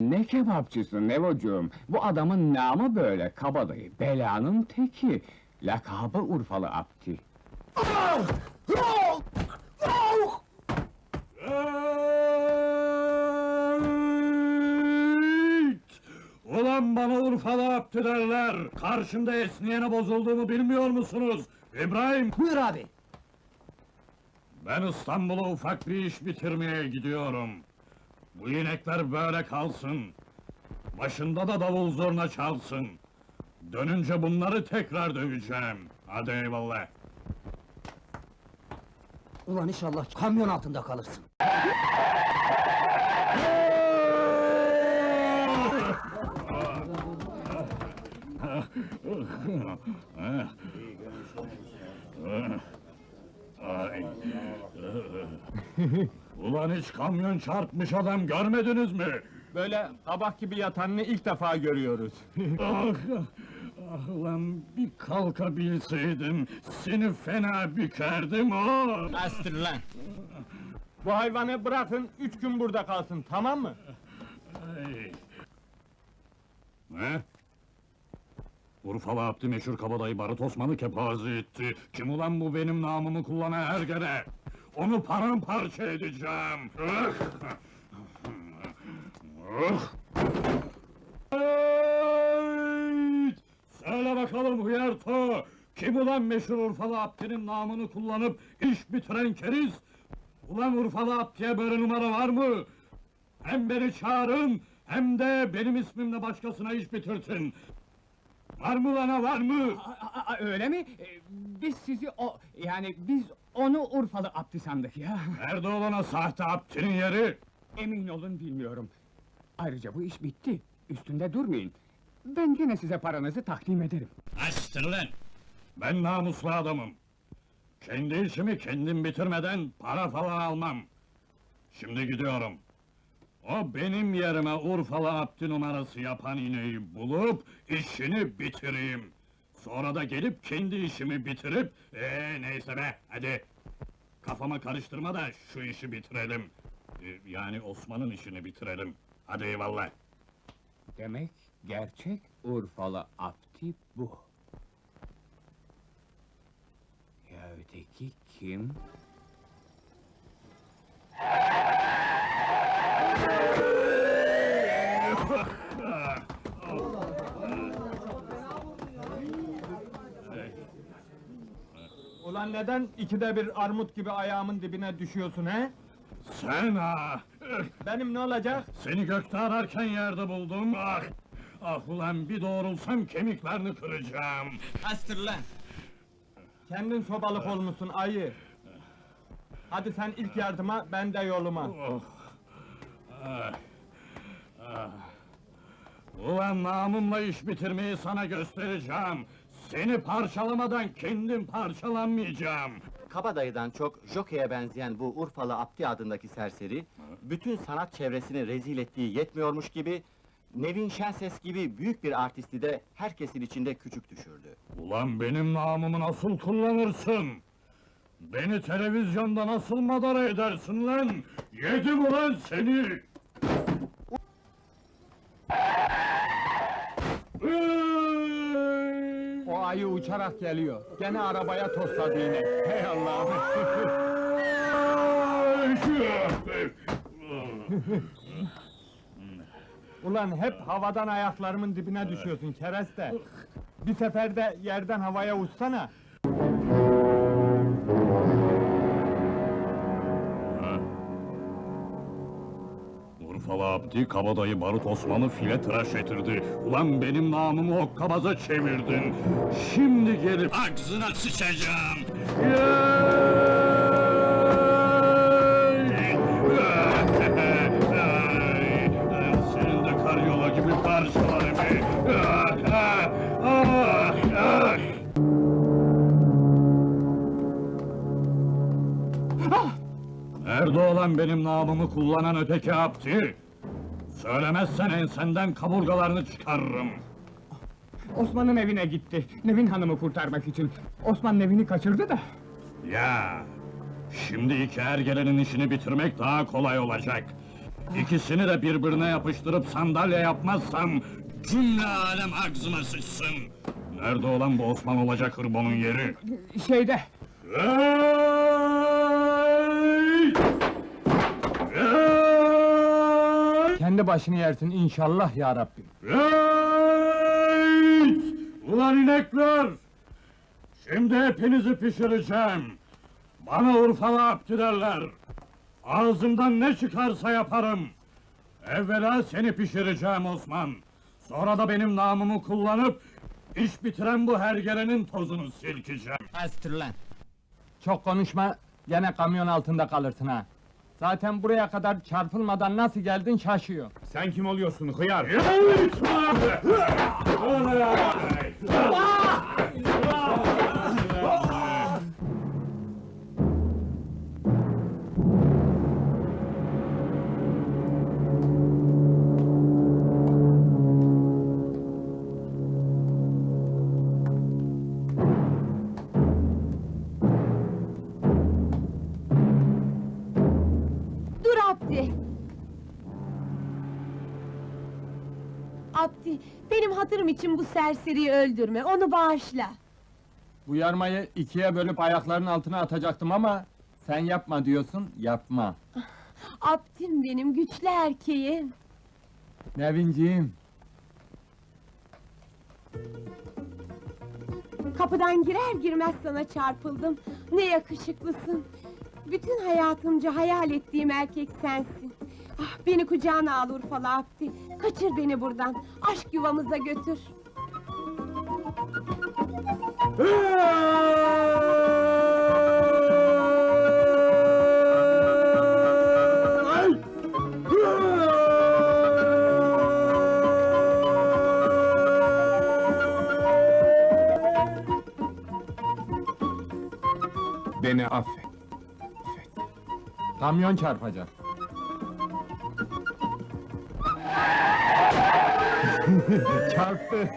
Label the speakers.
Speaker 1: Ne kebapçısı Nevocuğum? Bu adamın namı böyle kabadayı, belanın teki. Lakabı Urfalı Abdi.
Speaker 2: Ulan bana Urfalı Abdü derler! Karşımda esniyene bozulduğumu bilmiyor musunuz? İbrahim!
Speaker 3: Buyur abi.
Speaker 2: Ben İstanbul'a ufak bir iş bitirmeye gidiyorum. Bu inekler böyle kalsın. Başında da davul zurna çalsın. Dönünce bunları tekrar döveceğim. Hadi eyvallah.
Speaker 3: Ulan inşallah kamyon altında kalırsın.
Speaker 2: Ay. Ulan hiç kamyon çarpmış adam görmediniz mi?
Speaker 1: Böyle kabak gibi yatanını ilk defa görüyoruz.
Speaker 2: Ah, ah ulan bir kalkabilseydim seni fena bükerdim ah!
Speaker 1: Astır lan! Bu hayvanı bırakın, üç gün burada kalsın, tamam mı?
Speaker 2: Ay. Ne? Urfalı Abdi meşhur kabadayı Barut Osman'ı kepaze etti. Kim ulan bu benim namımı kullanan hergele? Onu paramparça edeceğim! Hey! Söyle bakalım Hıyarto! Kim ulan meşhur Urfalı Abdi'nin namını kullanıp iş bitiren keriz? Ulan Urfalı Abdi'ye böyle numara var mı? Hem beni çağırın, hem de benim ismimle başkasına iş bitirtin. Var mı lana var mı?
Speaker 1: öyle mi? Ee, Biz sizi o... Yani biz onu Urfalı Abdi sandık ya.
Speaker 2: Nerede olana sahte Abdi'nin yeri?
Speaker 1: Emin olun bilmiyorum. Ayrıca bu iş bitti. Üstünde durmayın. Ben gene size paranızı takdim ederim.
Speaker 2: Astır lan! Ben namuslu adamım. Kendi işimi kendim bitirmeden para falan almam. Şimdi gidiyorum. O benim yerime Urfalı Abdi numarası yapan ineği bulup işini bitireyim. Sonra da gelip kendi işimi bitirip, ee neyse be, hadi. Kafama karıştırma da şu işi bitirelim. Ee, yani Osman'ın işini bitirelim. Hadi eyvallah.
Speaker 1: Demek gerçek Urfalı Abdi bu. Ya öteki kim? Ulan neden ikide bir armut gibi ayağımın dibine düşüyorsun he?
Speaker 2: Sen ha!
Speaker 1: Benim ne olacak?
Speaker 2: Seni gökte ararken yerde buldum. Ah! Ah ulan bir doğrulsam kemiklerini kıracağım.
Speaker 1: Astır lan! Kendin sobalık olmuşsun ayı. Hadi sen ilk yardıma, ben de yoluma.
Speaker 2: Oh. Ah. Ah. Ulan namımla iş bitirmeyi sana göstereceğim. Seni parçalamadan kendim parçalanmayacağım.
Speaker 4: Kabadayıdan çok jokeye benzeyen bu Urfalı Abdi adındaki serseri, bütün sanat çevresini rezil ettiği yetmiyormuş gibi, Nevin Şenses gibi büyük bir artisti de herkesin içinde küçük düşürdü.
Speaker 2: Ulan benim namımı nasıl kullanırsın? Beni televizyonda nasıl madara edersin lan? Yedim ulan seni! Ey!
Speaker 1: O ayı uçarak geliyor. Gene arabaya tosladı yine. Hey Allah'ım! Ulan hep havadan ayaklarımın dibine düşüyorsun kereste. Bir seferde yerden havaya uçsana.
Speaker 2: Urfalı Abdi, kabadayı Barut Osman'ı file tıraş etirdi. Ulan benim namımı okkabaza çevirdin. Şimdi gelip ağzına sıçacağım. Yey! Nerede olan benim namımı kullanan öteki Abdi? Söylemezsen ensenden kaburgalarını çıkarırım.
Speaker 1: Osman'ın evine gitti. Nevin Hanım'ı kurtarmak için. Osman Nevin'i kaçırdı da.
Speaker 2: Ya, şimdi iki ergelenin işini bitirmek daha kolay olacak. İkisini de birbirine yapıştırıp sandalye yapmazsam cümle alem ağzıma sıçsın. Nerede olan bu Osman olacak hırbonun yeri?
Speaker 1: Şeyde,
Speaker 2: Hey!
Speaker 1: Kendi başını yersin inşallah ya Rabbim.
Speaker 2: Hey! Ulan inekler! Şimdi hepinizi pişireceğim. Bana Urfalı Abdi derler. Ağzımdan ne çıkarsa yaparım. Evvela seni pişireceğim Osman. Sonra da benim namımı kullanıp iş bitiren bu hergelenin tozunu silkeceğim.
Speaker 3: Astır lan.
Speaker 1: Çok konuşma, gene kamyon altında kalırsın ha. Zaten buraya kadar çarpılmadan nasıl geldin şaşıyor.
Speaker 5: Sen kim oluyorsun hıyar?
Speaker 6: Dur Abdi! Abdi, benim hatırım için bu serseriyi öldürme, onu bağışla.
Speaker 1: Bu yarmayı ikiye bölüp ayaklarının altına atacaktım ama... ...sen yapma diyorsun, yapma.
Speaker 6: Abdim benim, güçlü erkeğim.
Speaker 1: Nevinciğim,
Speaker 6: Kapıdan girer girmez sana çarpıldım. Ne yakışıklısın. Bütün hayatımca hayal ettiğim erkek sensin. Ah, beni kucağına al Urfalı Abdi. Kaçır beni buradan, aşk yuvamıza götür.
Speaker 5: Beni affet.
Speaker 1: Kamyon çarpacak. Çarptı.